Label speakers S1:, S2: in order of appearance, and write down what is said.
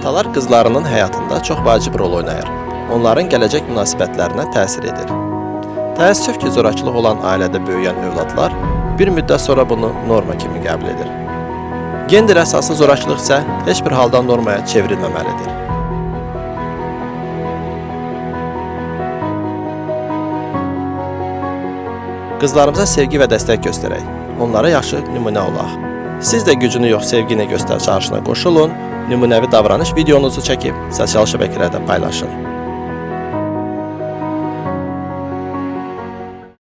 S1: Atalar qızlarının həyatında çox vacib rol oynayır. Onların gələcək münasibətlərinə təsir edir. Təəssüf ki, zorakılıq olan ailədə böyüyən övladlar bir müddət sonra bunu norma kimi qəbul edir. Gender əsaslı zorakılıq isə heç bir halda normaya çevrilməməlidir. Qızlarımıza sevgi və dəstək göstərək. Onlara yaxşı nümunə olaq. Siz də gücünü yox, sevgini göstər çağrışına qoşulun. Nümunəvi davranış videonuzu çəkib sosial şəbəkələrdə paylaşın.